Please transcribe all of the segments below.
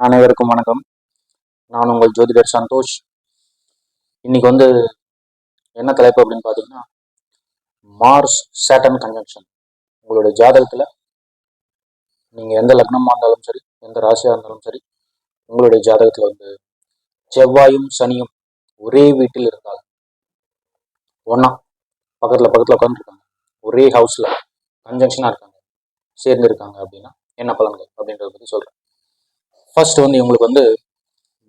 அனைவருக்கும் வணக்கம். நான் உங்கள் ஜோதிடர் சந்தோஷ். இன்னைக்கு வந்து என்ன தலைப்பு அப்படின்னு பார்த்தீங்கன்னா மார்ஸ் சேட்டன் கன்ஜங்ஷன் உங்களுடைய ஜாதகத்தில் நீங்கள் எந்த லக்னமாக இருந்தாலும் சரி எந்த ராசியாக இருந்தாலும் சரி உங்களுடைய ஜாதகத்தில் வந்து செவ்வாயும் சனியும் ஒரே வீட்டில் இருந்தால் ஒன்றா பக்கத்தில் பக்கத்தில் உட்காந்துருக்காங்க ஒரே ஹவுஸில் கன்ஜங்ஷனாக இருக்காங்க சேர்ந்து இருக்காங்க அப்படின்னா என்ன பலன்கள் அப்படின்றத பற்றி சொல்கிறேன் ஃபர்ஸ்ட் வந்து இவங்களுக்கு வந்து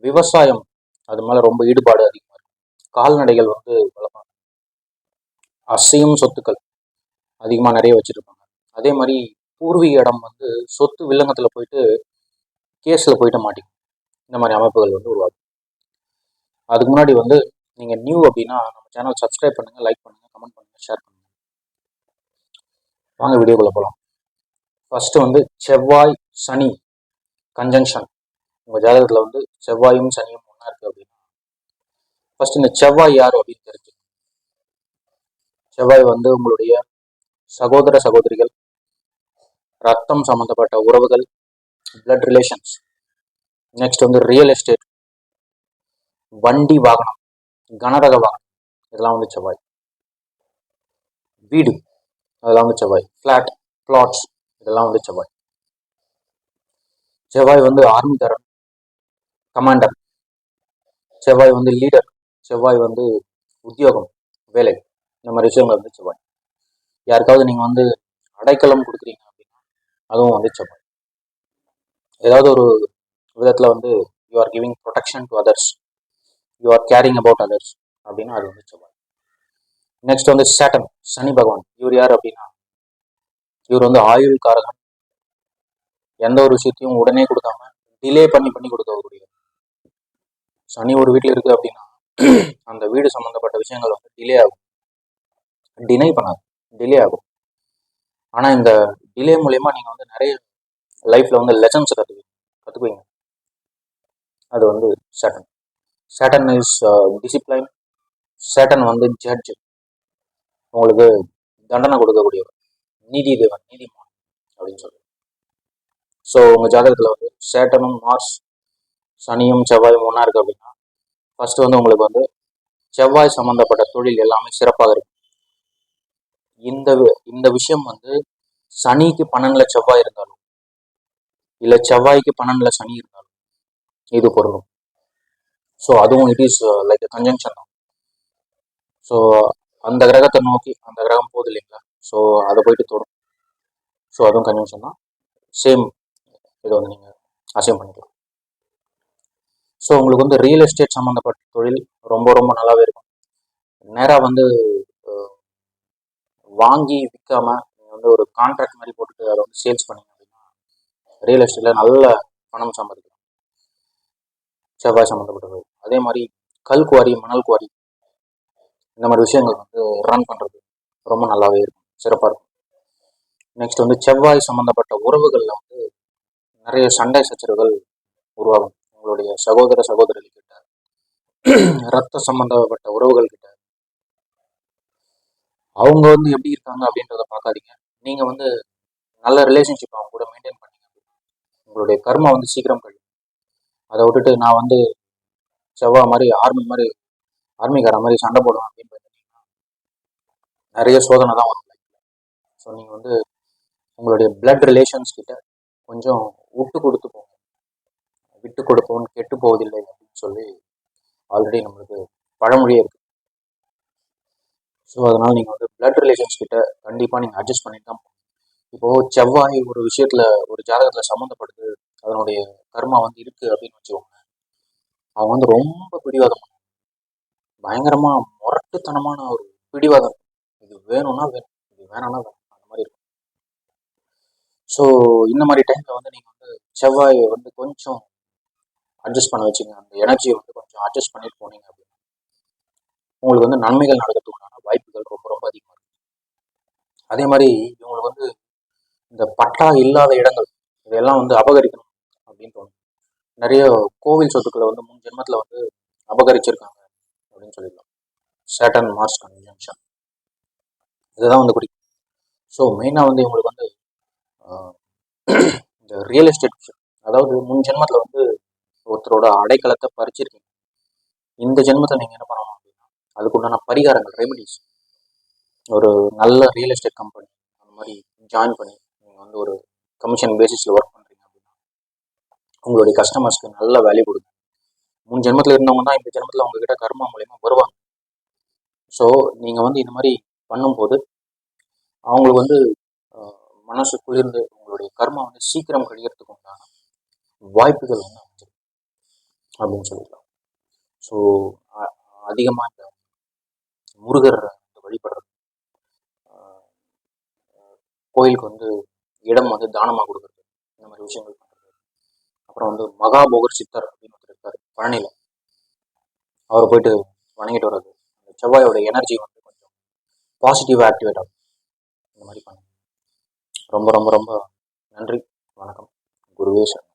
விவசாயம் அது மேலே ரொம்ப ஈடுபாடு அதிகமாக இருக்கும் கால்நடைகள் வந்து வளர்ப்பாங்க. அசையும் சொத்துக்கள் அதிகமாக நிறைய வச்சுருப்பாங்க. அதே மாதிரி பூர்வீக இடம் வந்து சொத்து வில்லங்கத்தில் போயிட்டு கேஸில் போயிட்டு மாட்டிக்கும் இந்த மாதிரி அமைப்புகள் வந்து உருவாகும் அதுக்கு முன்னாடி வந்து நீங்கள் நியூ அப்படின்னா நம்ம சேனல் சப்ஸ்கிரைப் பண்ணுங்கள் லைக் பண்ணுங்கள் கமெண்ட் பண்ணுங்கள் ஷேர் பண்ணுங்கள் வாங்க வீடியோக்குள்ளே போகலாம் ஃபஸ்ட்டு வந்து செவ்வாய் சனி கன்ஜங்ஷன் உங்கள் ஜாதகத்தில் வந்து செவ்வாயும் சனியும் ஒன்றா இருக்குது அப்படின்னா ஃபர்ஸ்ட் இந்த செவ்வாய் யார் அப்படின்னு தெரிஞ்சு செவ்வாய் வந்து உங்களுடைய சகோதர சகோதரிகள் ரத்தம் சம்மந்தப்பட்ட உறவுகள் பிளட் ரிலேஷன்ஸ் நெக்ஸ்ட் வந்து ரியல் எஸ்டேட் வண்டி வாகனம் கனரக வாகனம். இதெல்லாம் வந்து செவ்வாய். வீடு அதெல்லாம் வந்து செவ்வாய். ஃப்ளாட் பிளாட்ஸ் இதெல்லாம் வந்து செவ்வாய். செவ்வாய் வந்து ஆர்மிக்காரன் கமாண்டர் செவ்வாய் வந்து லீடர் செவ்வாய் வந்து உத்தியோகம் வேலை. இந்த மாதிரி விஷயங்கள் வந்து செவ்வாய். யாருக்காவது நீங்கள் வந்து அடைக்கலம் கொடுக்குறீங்க அப்படின்னா அதுவும் வந்து செவ்வாய். ஏதாவது ஒரு விதத்தில் வந்து you are giving protection to others you are caring about others அப்படின்னா அது வந்து செவ்வாய். நெக்ஸ்ட் வந்து சேட்டன் சனி பகவான். இவர் யார் அப்படின்னா இவர் வந்து ஆயுள் காரகன் எந்த ஒரு விஷயத்தையும் உடனே கொடுக்காம டிலே பண்ணி பண்ணி கொடுக்கக்கூடிய சனி ஒரு வீட்டில் இருக்குது அப்படின்னா அந்த வீடு சம்மந்தப்பட்ட விஷயங்கள் வந்து டிலே ஆகும். டினை பண்ணாது. டிலே ஆகும். ஆனால் இந்த டிலே மூலயமா நீங்கள் வந்து நிறைய லைஃப்பில் வந்து லெசன்ஸ் கற்றுக்குவீங்க கற்றுக்குவீங்க அது வந்து Satan Satan is discipline Satan வந்து ஜட்ஜ் உங்களுக்கு தண்டனை கொடுக்கக்கூடியவர். நீதி தேவன் நீதிமான் அப்படின்னு சொல்லி ஸோ உங்கள் ஜாதகத்தில் வந்து சேட்டனும் மார்ஸ் சனியும் செவ்வாயும் ஒன்றா இருக்குது அப்படின்னா ஃபஸ்ட்டு வந்து உங்களுக்கு வந்து செவ்வாய் சம்மந்தப்பட்ட தொழில் எல்லாமே சிறப்பாக இருக்கும். இந்த வி- இந்த விஷயம் வந்து சனிக்கு பன்னெண்டில் செவ்வாய் இருந்தாலும் இல்லை செவ்வாய்க்கு பன்னெண்டில் சனி இருந்தாலும் இது பொருளும் ஸோ அதுவும் இட் இஸ் லைக் கன்ஜங்ஷன் தான். ஸோ அந்த கிரகத்தை நோக்கி அந்த கிரகம் போகுது இல்லைங்களா? ஸோ அதை போயிட்டு தொடும். ஸோ அதுவும் கன்ஜங்ஷன் தான். சேம் இதை வந்து நீங்கள் அசைன் பண்ணிக்கலாம். ஸோ உங்களுக்கு வந்து ரியல் எஸ்டேட் சம்மந்தப்பட்ட தொழில் ரொம்ப ரொம்ப நல்லாவே இருக்கும். நேராக வந்து வாங்கி விற்காம நீங்கள் வந்து ஒரு கான்ட்ராக்ட் மாதிரி போட்டுட்டு அதை வந்து சேல்ஸ் பண்ணிங்க அப்படின்னா ரியல் எஸ்டேட்டில் நல்ல பணம் சம்பாதிக்கலாம். செவ்வாய் சம்மந்தப்பட்டது அதே மாதிரி கல் குவாரி மணல் குவாரி இந்த மாதிரி விஷயங்கள் வந்து ரன் பண்ணுறது ரொம்ப நல்லாவே இருக்கும். சிறப்பாக இருக்கும். நெக்ஸ்ட் வந்து செவ்வாய் சம்மந்தப்பட்ட உறவுகளில் வந்து நிறைய சண்டை சச்சரவுகள் உருவாகும். உங்களுடைய சகோதர சகோதரர்கள் கிட்ட ரத்த சம்பந்தப்பட்ட உறவுகள் கிட்ட அவங்க வந்து எப்படி இருக்காங்க அப்படின்றத பார்க்காதீங்க. நீங்க வந்து நல்ல ரிலேஷன்ஷிப் அவங்க கூட மெயின்டைன் பண்ணீங்க உங்களுடைய கர்மா வந்து சீக்கிரம் கழியும் அதை விட்டுட்டு நான் வந்து செவ்வாய் மாதிரி ஆர்மி மாதிரி ஆர்மிக்கார மாதிரி சண்டை போடுவேன் அப்படின்னு பார்த்தீங்கன்னா நிறைய சோதனை தான் வரும் ஸோ நீங்கள் வந்து உங்களுடைய பிளட் ரிலேஷன்ஸ் கிட்ட கொஞ்சம் விட்டு கொடுத்து போங்க. விட்டு கொடுப்பவன் கெட்டு போவதில்லை அப்படின்னு சொல்லி ஆல்ரெடி நம்மளுக்கு பழமொழியே இருக்கு. ஸோ அதனால் நீங்கள் வந்து பிளட் ரிலேஷன்ஸ் கிட்ட கண்டிப்பாக நீங்கள் அட்ஜஸ்ட் பண்ணிட்டு தான் இப்போது இப்போ செவ்வாய் ஒரு விஷயத்தில் ஒரு ஜாதகத்தில் சம்மந்தப்படுது அதனுடைய கர்மா வந்து இருக்கு அப்படின்னு வச்சுக்கோங்க அவங்க வந்து ரொம்ப பிடிவாதம் பயங்கரமாக முரட்டுத்தனமான ஒரு பிடிவாதம். இது வேணும்னா வேணும் இது வேணாம்னா வேணும் அந்த மாதிரி இருக்கும். ஸோ இந்த மாதிரி டைமில் வந்து நீங்கள் வந்து செவ்வாயை வந்து கொஞ்சம் அட்ஜஸ்ட் பண்ண வச்சுங்க அந்த எனர்ஜியை வந்து கொஞ்சம் அட்ஜஸ்ட் பண்ணிட்டு போனீங்க அப்படின்னா உங்களுக்கு வந்து நன்மைகள் நடக்கிறதுக்கான வாய்ப்புகள் ரொம்ப ரொம்ப அதிகமாக இருக்கும் அதே மாதிரி இவங்களுக்கு வந்து இந்த பட்டா இல்லாத இடங்கள் இதெல்லாம் வந்து அபகரிக்கணும் அப்படின்னு தோணும் நிறைய கோவில் சொத்துக்களை வந்து முன் ஜென்மத்தில் வந்து அபகரிச்சிருக்காங்க அப்படின்னு சொல்லிடலாம் சேட்டன் மார்ஸ் கன்ஜங்ஷன் இதுதான் வந்து குறிக்கும் ஸோ மெயினாக வந்து இவங்களுக்கு வந்து இந்த ரியல் எஸ்டேட் விஷயம் அதாவது முன் ஜென்மத்தில் வந்து ஒருத்தரோட அடைக்கலத்தை பறிச்சிருக்கீங்க. இந்த ஜென்மத்தில் நீங்கள் என்ன பண்ணணும் அப்படின்னா அதுக்குண்டான பரிகாரங்கள் ரெமெடிஸ் ஒரு நல்ல ரியல் எஸ்டேட் கம்பெனி அந்த மாதிரி ஜாயின் பண்ணி நீங்கள் வந்து ஒரு கமிஷன் பேசிஸில் ஒர்க் பண்ணுறீங்க அப்படின்னா உங்களுடைய கஸ்டமர்ஸ்க்கு நல்ல வேல்யூ கொடுங்க. மூணு ஜென்மத்தில் இருந்தவங்க தான் இந்த ஜென்மத்தில் உங்ககிட்ட கர்மா மூலயமா வருவாங்க. ஸோ நீங்கள் வந்து இந்த மாதிரி பண்ணும்போது அவங்களுக்கு வந்து ஆஹ், மனசு குளிர்ந்து உங்களுடைய கர்மா வந்து சீக்கிரம் கழியறதுக்கு உண்டான வாய்ப்புகள் வந்து அப்படின்னு சொல்லிக்கலாம் ஸோ அதிகமாக இந்த முருகர் வந்து வழிபடுறது. கோயிலுக்கு வந்து இடம் வந்து தானமாக கொடுக்குறது. இந்த மாதிரி விஷயங்கள் பண்ணுறது அப்புறம் வந்து மகாபோகர் சித்தர் அப்படின்னு ஒருத்தர் இருக்கார் பழனியில். அவர் போயிட்டு வணங்கிட்டு வர்றது. அந்த செவ்வாயோட எனர்ஜி வந்து கொஞ்சம் பாசிட்டிவாக ஆக்டிவேட் ஆகும். இந்த மாதிரி பண்ணுங்க ரொம்ப ரொம்ப ரொம்ப நன்றி. வணக்கம். குருவே சரணம்.